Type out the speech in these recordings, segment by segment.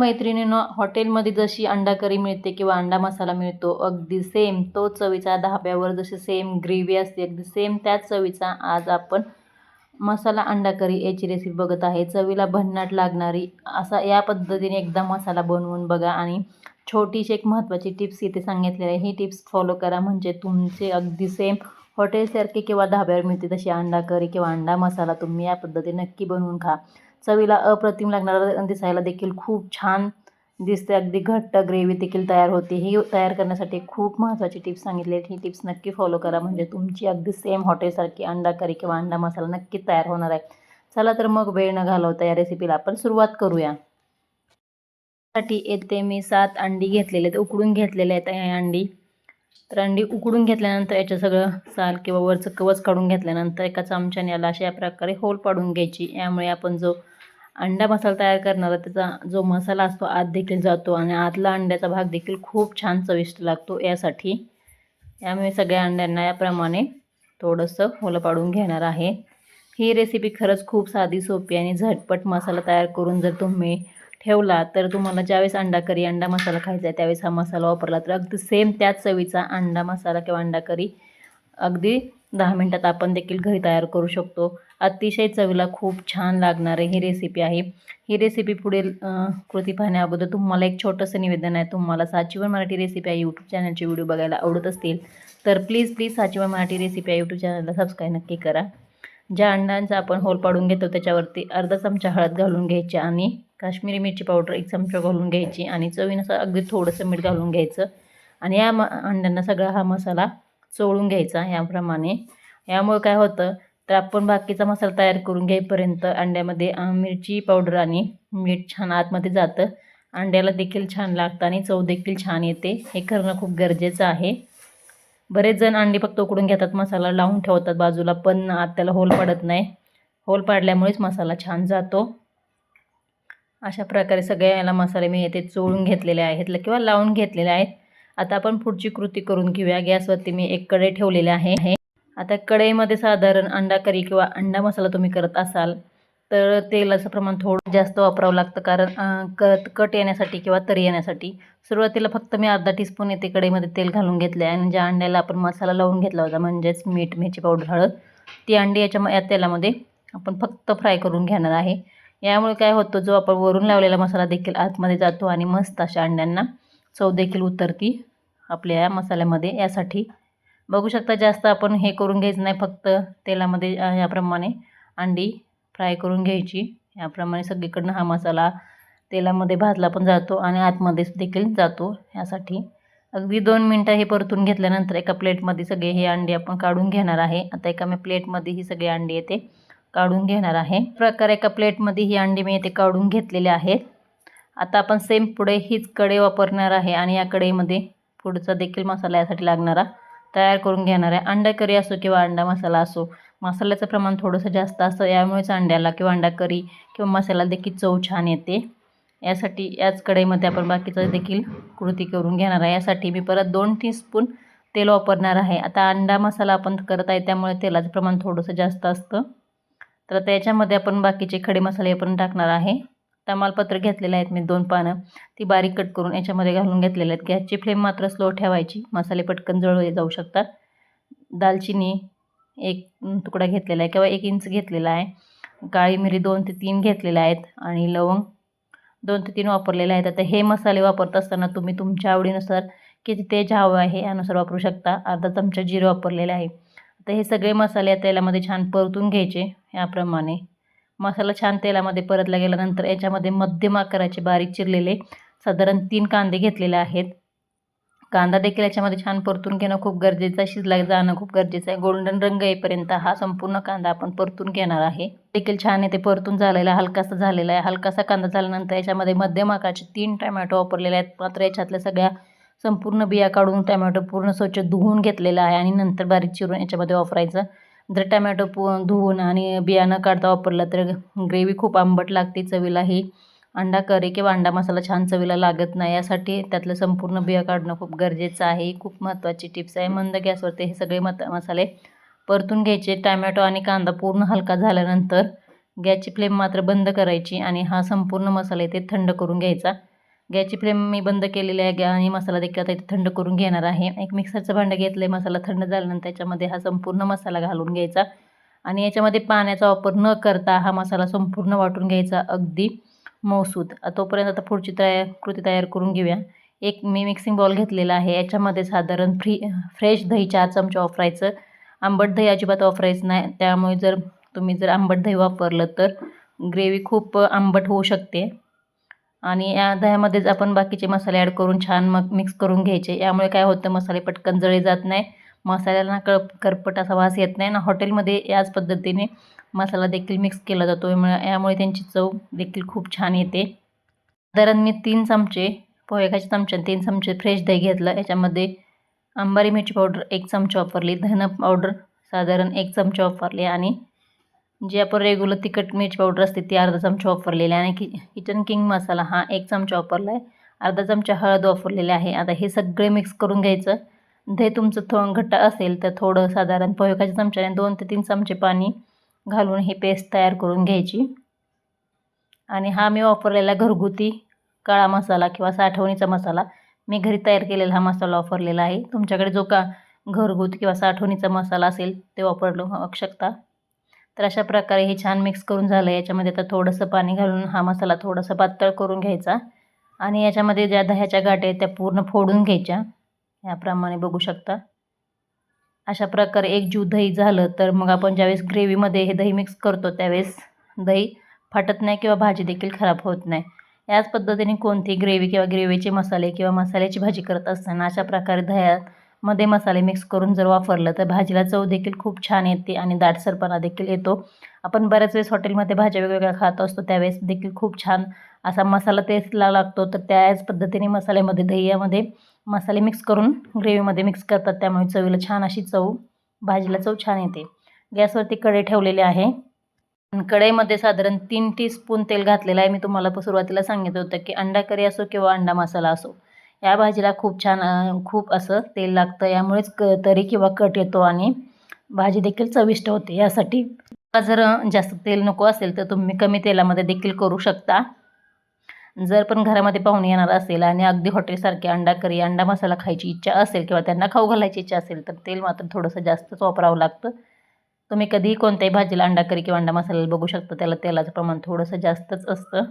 मैत्रिणीनं हॉटेलमध्ये जशी अंडा करी मिळते किंवा अंडा मसाला मिळतो अगदी सेम तो चवीचा धाब्यावर जशी सेम ग्रेव्ही असते अगदी सेम त्याच चवीचा आज आपण मसाला अंडा करी याची रेसिपी बघत आहे. चवीला भन्नाट लागणारी असा या पद्धतीने एकदा मसाला बनवून बघा आणि छोटीशी एक महत्त्वाची टिप्स इथे सांगितलेली आहे. ही टिप्स फॉलो करा. म्हणजे तुमचे अगदी सेम हॉटेलसारखे किंवा धाब्यावर मिळते तशी अंडा करी किंवा अंडा मसाला तुम्ही या पद्धतीने नक्की बनवून खा. चवीला अप्रतिम लागणारं दिसायला देखील खूप छान दिसते अगदी घट्ट ग्रेव्ही देखील तयार होते. ही तयार करण्यासाठी खूप महत्त्वाची टिप्स सांगितली आहेत. ही टिप्स नक्की फॉलो करा. म्हणजे तुमची अगदी सेम हॉटेलसारखी अंडा करी किंवा अंडा मसाला नक्की तयार होणार आहे. चला तर मग वेळ न घालवता या रेसिपीला आपण सुरुवात करूया. साठी येथे मी सात अंडी घेतलेले आहेत. उकडून घेतलेले आहेत या अंडी. तर अंडी उकडून घेतल्यानंतर याचं सगळं साल किंवा वरचं कवच काढून घेतल्यानंतर एका चमच्याने याला अशा प्रकारे होल पाडून घ्यायची. यामुळे आपण जो अंडा मसाला तयार करणारा त्याचा जो मसाला असतो आत देखील जातो आणि आतला अंड्याचा भाग देखील खूप छान चविष्ट लागतो यासाठी. यामुळे सगळ्या अंड्यांना याप्रमाणे थोडंसं फुलं पाडून घेणार आहे. ही रेसिपी खरंच खूप साधी सोपी आणि झटपट मसाला तयार करून जर तुम्ही ठेवला तर तुम्हाला ज्यावेळेस अंडा करी अंडा मसाला खायचा आहे त्यावेळेस हा मसाला वापरला तर अगदी सेम त्याच चवीचा अंडा मसाला किंवा अंडा करी अगदी दहा मिनटात आपण देखील घरी तयार करू शकतो. अतिशय चवीला खूप छान लागणारी ही रेसिपी आहे. ही रेसिपी पुढील कृती पाहण्याअगोदर तुम्हाला एक छोटंसं निवेदन आहे. तुम्हाला साचीवन मराठी रेसिपी आहे यूट्यूब चॅनलचे व्हिडिओ बघायला आवडत असतील तर प्लीज प्लीज साचीवन मराठी रेसिपी आहे यूट्यूब चॅनलला सबस्क्राईब नक्की करा. ज्या अंडांचा आपण होल पाडून घेतो त्याच्यावरती अर्धा चमचा हळद घालून घ्यायची आणि काश्मीरी मिरची पावडर एक चमचा घालून घ्यायची आणि चवीनुसार अगदी थोडंसं मीठ घालून घ्यायचं. आणि या म अंड्यांना सगळा हा मसाला चोळून घ्यायचा याप्रमाणे. यामुळे काय होतं तर आपण बाकीचा मसाला तयार करून घेईपर्यंत अंड्यामध्ये मिरची पावडर आणि मीठ छान आतमध्ये जातं. अंड्याला देखील छान लागतं आणि चव देखील छान येते. हे करणं खूप गरजेचं आहे. बरेच जण अंडी फक्त उकडून घेतात मसाला लावून ठेवतात बाजूला पण आत त्याला होल पडत नाही. होल पाडल्यामुळेच मसाला छान जातो. अशा प्रकारे सगळ्या याला मसाले मी येथे चोळून घेतलेले आहेत किंवा लावून घेतलेले आहेत. आता आपण पुढची कृती करून घेऊया. गॅसवरती मी एक कडे ठेवलेले आहे. आता कढईमध्ये साधारण अंडा करी किंवा अंडा मसाला तुम्ही करत असाल तर तेलाचं प्रमाण थोडं जास्त वापरावं लागतं. कारण कट कट येण्यासाठी किंवा तरी येण्यासाठी सुरुवातीला फक्त मी अर्धा टीस्पून येते कढईमध्ये तेल घालून घेतले आहे आणि ज्या अंड्याला आपण मसाला लावून घेतला होता म्हणजेच मीठ मिरची पावडर हळद ती अंडी याच्या या तेलामध्ये आपण फक्त फ्राय करून घेणार आहे. यामुळे काय होतं जो आपण वरून लावलेला मसाला देखील आतमध्ये जातो आणि मस्त अशा अंड्यांना चव देखील उतरती आपल्या या मसाल्यामध्ये. यासाठी बघू शकता जास्त आपण हे करून घ्यायचं नाही फक्त तेलामध्ये याप्रमाणे अंडी फ्राय करून घ्यायची. याप्रमाणे सगळीकडनं हा मसाला तेलामध्ये भाजला पण जातो आणि आतमध्ये देखील जातो. यासाठी अगदी दोन मिनटं हे परतून घेतल्यानंतर एका प्लेटमध्ये सगळे हे अंडी आपण काढून घेणार आहे. आता एका मी प्लेटमध्ये ही सगळी अंडी येते काढून घेणार आहे. प्रकारे एका प्लेटमध्ये ही अंडी मी येथे काढून घेतलेली आहेत. आता आपण सेम पुढे हीच कढई वापरणार आहे आणि या कढईमध्ये पुढचा देखील मसाला यासाठी लागणारा तयार करून घेणार आहे. अंडा करी असो किंवा अंडा मसाला असो मसाल्याचं प्रमाण थोडंसं जास्त असतं. यामुळेच अंड्याला किंवा अंडा करी किंवा मसाला देखील चव छान येते. यासाठी याच कढईमध्ये आपण बाकीचं देखील कृती करून घेणार आहे. यासाठी मी परत दोन टीस्पून तेल वापरणार आहे. आता अंडा मसाला आपण करत आहे त्यामुळे तेलाचं प्रमाण थोडंसं जास्त असतं. तर आता याच्यामध्ये आपण बाकीचे खडे मसाले पण टाकणार आहे. तमालपत्र घेतलेले आहेत मी दोन पानं. ती बारीक कट करून याच्यामध्ये घालून घेतलेले आहेत. गॅसची फ्लेम मात्र स्लो ठेवायची. मसाले पटकन जळवले जाऊ शकतात. दालचिनी एक तुकडा घेतलेला आहे किंवा एक इंच घेतलेला आहे. काळी मिरी दोन ते तीन घेतलेल्या आहेत आणि लवंग दोन ते तीन वापरलेले आहेत. आता हे मसाले वापरत असताना तुम्ही तुमच्या आवडीनुसार किती तेज हवं आहे यानुसार वापरू शकता. अर्धा चमचा जिरे वापरलेले आहे. आता हे सगळे मसाले तेलामध्ये छान परतून घ्यायचे याप्रमाणे. मसाला छान तेलामध्ये परतला गेल्यानंतर याच्यामध्ये मध्यम आकाराचे बारीक चिरलेले साधारण तीन कांदे घेतलेले आहेत. कांदा देखील याच्यामध्ये छान परतून घेणं खूप गरजेचं आहे शिजला जाणं खूप गरजेचं आहे. गोल्डन रंग येईपर्यंत हा संपूर्ण कांदा आपण परतून घेणार आहे. देखील छान आहे ते परतून झालेला हलकासा झालेला आहे. हलकासा कांदा झाल्यानंतर याच्यामध्ये मध्यम आकाराचे तीन टमॅटो वापरलेले आहेत. मात्र याच्यातल्या सगळ्या संपूर्ण बिया काढून टमॅटो पूर्ण स्वच्छ धुवून घेतलेला आहे आणि नंतर बारीक चिरून याच्यामध्ये वापरायचं. जर टमॅटो पु धुवून आणि बिया न काढता वापरला तर ग्रेव्ही खूप आंबट लागते चवीला ही अंडा करी किंवा अंडा मसाला छान चवीला लागत नाही यासाठी त्यातलं संपूर्ण बिया काढणं खूप गरजेचं आहे. ही खूप महत्त्वाची टिप्स आहे. मंद गॅसवरती हे सगळे मत मसाले परतून घ्यायचे. टमॅटो आणि कांदा पूर्ण हलका झाल्यानंतर गॅसची फ्लेम मात्र बंद करायची आणि हा संपूर्ण मसाला इथे थंड करून घ्यायचा. गॅसची फ्लेम मी बंद केलेली आहे गॅ- आणि मसाला देखील आता इथे थंड करून घेणार आहे. एक मिक्सरचं भांडं घेतलं आहे मसाला थंड झाल्यानंतर त्याच्यामध्ये हा संपूर्ण मसाला घालून घ्यायचा. आणि याच्यामध्ये पाण्याचा वापर न करता हा मसाला संपूर्ण वाटून घ्यायचा अगदी मौसूद तोपर्यंत आता पुढची तयार कृती तयार करून घेऊया. एक मी मिक्सिंग बॉल घेतलेला आहे. याच्यामध्ये साधारण फ्री फ्रेश दही चार चमचे वापरायचं. आंबट दही अजिबात वापरायचं नाही. त्यामुळे जर तुम्ही जर आंबट दही वापरलं तर ग्रेव्ही खूप आंबट होऊ शकते. आणि या दह्यामध्येच आपण बाकीचे मसाले ॲड करून छान मग मिक्स करून घ्यायचे. यामुळे काय होतं मसाले पटकन जळे जात नाही. मसाल्याला कळ करपट असा वास येत नाही. ना हॉटेलमध्ये याच पद्धतीने मसाला देखील मिक्स केला जातो. यामुळे त्यांची चव देखील खूप छान येते. साधारण मी तीन चमचे पोहेकाचे चमचे आणि तीन चमचे फ्रेश दही घेतलं. याच्यामध्ये अंबारी मिरची पावडर एक चमचा वापरली. धन पावडर साधारण एक चमचा वापरली. आणि जी आपण रेग्युलर तिखट मिरची पावडर असते ती अर्धा चमचा वापरलेली आहे. आणि कि किचन किंग मसाला हा एक चमचा वापरला आहे अर्धा चमचा हळद वापरलेली आहे. आता हे सगळे मिक्स करून घ्यायचं. दही तुमचं थो घट्ट असेल तर थोडं साधारण पोहेकाच्या चमच्याने दोन ते तीन चमचे पाणी घालून ही पेस्ट तयार करून घ्यायची. आणि हा मी वापरलेला घरगुती काळा मसाला किंवा साठवणीचा मसाला. मी घरी तयार केलेला हा मसाला वापरलेला आहे. तुमच्याकडे जो का घरगुती किंवा साठवणीचा मसाला असेल ते वापरलं शकता. तर अशा प्रकारे हे छान मिक्स करून झालं. याच्यामध्ये आता थोडंसं पाणी घालून हा मसाला थोडासा पातळ करून घ्यायचा. आणि याच्यामध्ये ज्या दह्याच्या गाठी आहेत त्या पूर्ण फोडून घ्यायच्या. याप्रमाणे बघू शकता. अशा प्रकारे एक जीव दही झालं तर मग आपण ज्यावेळेस ग्रेव्हीमध्ये हे दही मिक्स करतो त्यावेळेस दही फाटत नाही किंवा भाजी देखील खराब होत नाही. याच पद्धतीने कोणती ग्रेव्ही किंवा ग्रेव्हीचे मसाले किंवा मसाल्याची भाजी करत असताना अशा प्रकारे दह्यात मध्ये मसाले मिक्स करून जर वापरलं तर भाजीला चव देखील खूप छान येते आणि दाटसरपणा देखील येतो. आपण बऱ्याच वेळेस हॉटेलमध्ये भाज्या वेगवेगळ्या खात असतो त्यावेळेस देखील खूप छान असा मसाला टेस्टला लागतो. तर त्याच पद्धतीने मसाल्यामध्ये दह्यामध्ये मसाले मिक्स करून ग्रेव्हीमध्ये मिक्स करतात. त्यामुळे चवीला छान अशी चव भाजीला चव छान येते. गॅसवरती कढई ठेवलेली आहे. कढईमध्ये साधारण तीन टी स्पून तेल घातलेलं आहे. मी तुम्हाला सुरुवातीला सांगितलं होतं की अंडा करी असो किंवा अंडा मसाला असो. या भाजीला खूप छान खूप असं तेल लागतं. यामुळेच क तरी किंवा कट येतो आणि भाजी देखील चविष्ट होते. यासाठी जर जास्त तेल नको असेल तर तुम्ही कमी तेलामध्ये देखील करू शकता. जर पण घरामध्ये पाहुणे येणार असेल आणि अगदी हॉटेलसारखे अंडा करी अंडा मसाला खायची इच्छा असेल किंवा त्यांना खाऊ घालायची इच्छा असेल तर तेल मात्र थोडंसं जास्तच वापरावं लागतं. तुम्ही कधीही कोणत्याही भाजीला अंडा करी किंवा अंडा मसाला बघू शकता. त्याला तेलाचं प्रमाण थोडंसं जास्तच असतं.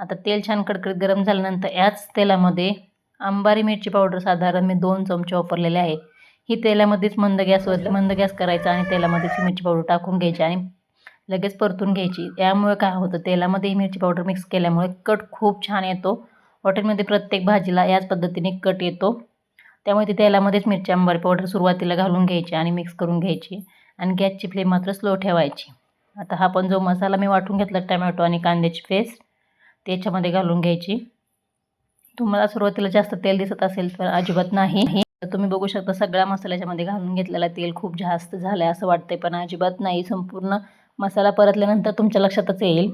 आता तेल छान कडकडीत गरम झाल्यानंतर याच तेलामध्ये अंबारी मिरची पावडर साधारण मी दोन चमचे वापरलेले आहे. ही तेलामध्येच मंद गॅसवर मंद गॅस करायचा आणि तेलामध्येच ही मिरची पावडर टाकून घ्यायची आणि लगेच परतून घ्यायची. यामुळे काय होतं तेलामध्ये ही मिरची पावडर मिक्स केल्यामुळे कट खूप छान येतो. हॉटेलमध्ये प्रत्येक भाजीला याच पद्धतीने कट येतो. त्यामुळे ती तेलामध्येच मिरची अंबारी पावडर सुरुवातीला घालून घ्यायची आणि मिक्स करून घ्यायची आणि गॅसची फ्लेम मात्र स्लो ठेवायची. आता हा पण जो मसाला मी वाटून घेतला टमॅटो आणि कांद्याची पेस्ट त्याच्यामध्ये घालून घ्यायची. तुम्हाला सुरुवातीला जास्त तेल दिसत असेल तर अजिबात नाही. तर तुम्ही बघू शकता सगळ्या मसाल्याच्यामध्ये घालून घेतलेला तेल खूप जास्त झालं आहे असं वाटतंय पण अजिबात नाही. संपूर्ण मसाला परतल्यानंतर तुमच्या लक्षातच येईल.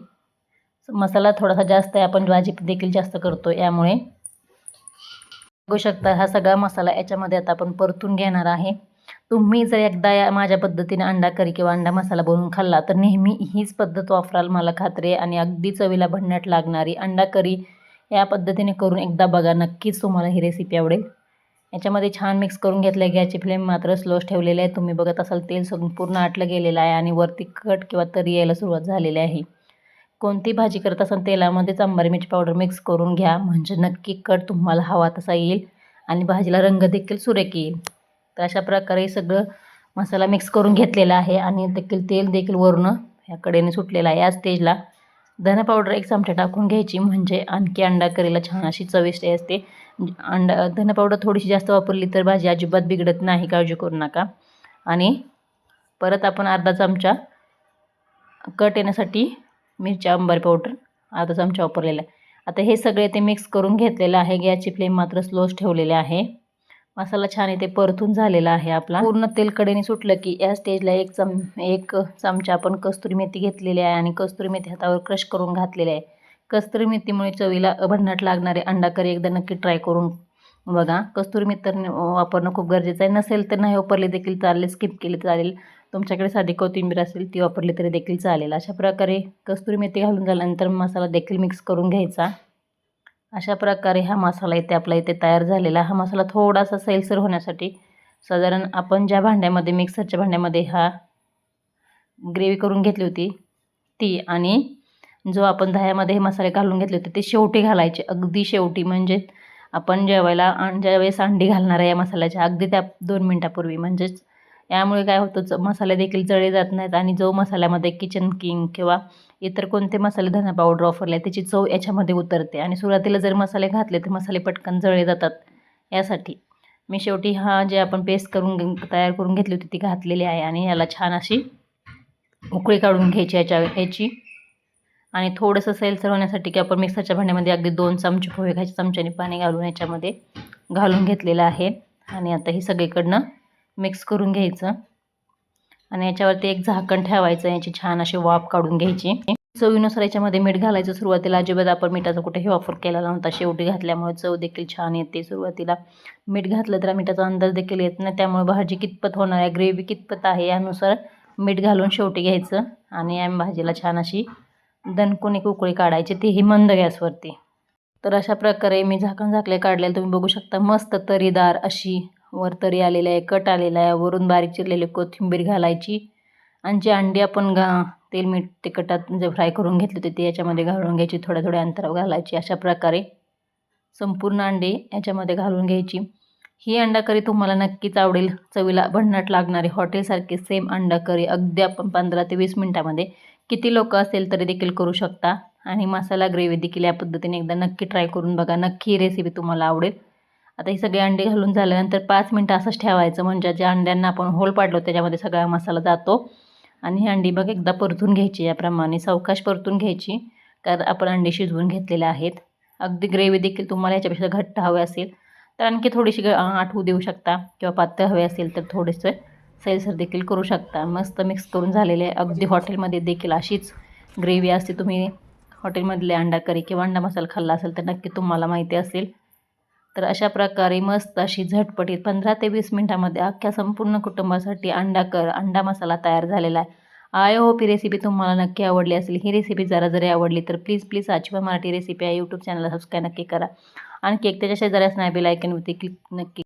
मसाला थोडासा जास्त आहे आपण भाजी देखील जास्त करतो यामुळे. बघू शकता हा सगळा मसाला याच्यामध्ये आता आपण परतून घेणार आहे. तुम्ही जर एकदा या माझ्या पद्धतीने अंडा करी किंवा अंडा मसाला बनवून खाल्ला तर नेहमी हीच पद्धत वापराल मला खात्री आहे आणि अगदी चवीला भन्नाट लागणारी अंडा करी या पद्धतीने करून एकदा बघा नक्कीच तुम्हाला ही रेसिपी आवडेल. याच्यामध्ये छान मिक्स करून घेतलं आहे गॅसची फ्लेम मात्र स्लोच ठेवलेली आहे. तुम्ही बघत असाल तेल संपूर्ण आटलं गेलेलं आहे आणि वरती कट किंवा तरी यायला सुरुवात झालेली आहे. कोणती भाजी करत असाल तेलामध्येच अंबारी मिरची पावडर मिक्स करून घ्या. म्हणजे नक्की कट तुम्हाला हवा तसा येईल आणि भाजीला रंग देखील सुरेख येईल. तर अशा प्रकारे सगळं मसाला मिक्स करून घेतलेला आहे आणि देखील तेल देखील वरून ह्या कडेने सुटलेलं आहे. या स्टेजला धन पावडर एक चमचा टाकून घ्यायची म्हणजे आणखी अंडा करीला छान अशी चविष्ट असते. अंडा धन पावडर थोडीशी जास्त वापरली तर भाजी अजिबात बिघडत नाही काळजी करू नका. आणि परत आपण अर्धा चमचा कट येण्यासाठी मिरच्या अंबारी पावडर अर्धा चमचा वापरलेला आहे. आता हे सगळे ते मिक्स करून घेतलेलं आहे. गॅसची फ्लेम मात्र स्लोच ठेवलेले आहे. मसाला छान इथे परतून झालेला आहे आपला. पूर्ण तेलकडेने सुटलं की या स्टेजला एक चम एक चमचा आपण कस्तुरी मेथी घेतलेली आहे आणि कस्तुरी मेथी हातावर क्रश करून घातलेली आहे. कस्तुरी मेथीमुळे चवीला भन्नाट लागणारे अंडा करी एकदा नक्की ट्राय करून बघा. कस्तुरी मेथी वापरणं खूप गरजेचं आहे. नसेल तर नाही वापरले देखील चालेल स्किप केली चालेल. तुमच्याकडे साधी कोथिंबीर असेल ती वापरली तरी देखील चालेल. अशा प्रकारे कस्तुरी मेथी घालून झाल्यानंतर मसाला देखील मिक्स करून घ्यायचा. अशा प्रकारे हा मसाला इथे आपला इथे तयार झालेला हा मसाला थोडासा सैलसर होण्यासाठी साधारण आपण ज्या भांड्यामध्ये मिक्सरच्या भांड्यामध्ये हा ग्रेव्ही करून घेतली होती ती आणि जो आपण दह्यामध्ये हे मसाले घालून घेतले होते ते शेवटी घालायचे. अगदी शेवटी म्हणजे आपण जेवायला आणि ज्यावेळेस अंडी घालणार आहे या मसाल्याच्या अगदी त्या दोन मिनटापूर्वी. म्हणजेच यामुळे काय होतं मसाले देखील जळे जात नाहीत आणि जो मसाल्यामध्ये किचन किंग किंवा इतर कोणते मसाले धना पावडर वापरले त्याची चव याच्यामध्ये उतरते आणि सुरुवातीला जर मसाले घातले तर मसाले पटकन जळले जातात यासाठी. मी शेवटी हा जे आपण पेस्ट करून तयार करून घेतली होती ती घातलेली आहे आणि याला छान अशी उकळी काढून घ्यायची याच्या याची. आणि थोडंसं सैलसर होण्यासाठी की आपण मिक्सरच्या भांड्यामध्ये अगदी दोन चमचे पोहे घ्यायचे चमच्याने पाणी घालून याच्यामध्ये घालून घेतलेलं आहे. आणि आता ही सगळीकडनं मिक्स करून घ्यायचं. आणि याच्यावरती एक झाकण ठेवायचं याची छान अशी वाफ काढून घ्यायची. चवीनुसार याच्यामध्ये मीठ घालायचं सुरुवातीला. अजिबात आपण मिठाचा कुठेही वापर केला नव्हता. शेवटी घातल्यामुळे चव देखील छान येते सुरुवातीला. मीठ घातलं तर मिठाचा अंदाज देखील येत नाही. त्यामुळे भाजी कितपत होणार आहे ग्रेव्ही कितपत आहे यानुसार मीठ घालून शेवटी घ्यायचं. आणि या भाजीला छान अशी दणकून एक उकळी काढायची. तीही मंद गॅसवरती. तर अशा प्रकारे मी झाकण झाकले काढलेलं. तुम्ही बघू शकता मस्त तरीदार अशी वर तरी आलेलं आहे कट आलेला आहे. वरून बारीक चिरलेली कोथिंबीर घालायची आणि जे अंडी आपण घा तेल मीठ तिखटात जे फ्राय करून घेतली होती ते याच्यामध्ये घालून घ्यायची. थोड्या थोड्या अंतरावर घालायची अशा प्रकारे. संपूर्ण अंडी याच्यामध्ये घालून घ्यायची. ही अंडा करी तुम्हाला नक्कीच आवडेल. चवीला भन्नाट लागणारी हॉटेलसारखी सेम अंडा करी अगदी आपण पंधरा ते वीस मिनटामध्ये किती लोक असेल तरी देखील करू शकता. आणि मसाला ग्रेव्ही देखील या पद्धतीने एकदा नक्की ट्राय करून बघा. नक्की ही रेसिपी तुम्हाला आवडेल. आता ही सगळी अंडी घालून झाल्यानंतर पाच मिनटं असंच ठेवायचं म्हणजे ज्या अंड्यांना आपण होल पाडलो त्याच्यामध्ये सगळा मसाला जातो. आणि ही अंडी बघ एकदा परतून घ्यायची याप्रमाणे सावकाश परतून घ्यायची कारण आपण अंडी शिजवून घेतलेले आहेत. अगदी ग्रेव्ही देखील तुम्हाला याच्यापेक्षा घट्ट हवे असेल तर आणखी थोडीशी ग आठवू देऊ शकता किंवा पातळ हवे असेल तर थोडेसं सैलसर देखील करू शकता. मस्त मिक्स करून झालेले अगदी हॉटेलमध्ये देखील अशीच ग्रेव्ही असते. तुम्ही हॉटेलमधले अंडा करी किंवा अंडा मसाला खाल्ला असेल तर नक्की तुम्हाला माहिती असेल. तर अशा प्रकारे मस्त अशी झटपटीत पंधरा ते वीस मिनटामध्ये अख्ख्या संपूर्ण कुटुंबासाठी अंडा कर अंडा मसाला तयार झालेला आहे. आय होप ही रेसिपी तुम्हाला नक्की आवडली असेल. ही रेसिपी जरा जरी आवडली तर प्लीज प्लीज आजवा मराठी रेसिपी या यूट्यूब चॅनलला सबस्क्राईब नक्की करा. आणखी एक त्याच्या शेजारी असणार बेल आयकनवरती क्लिक नक्की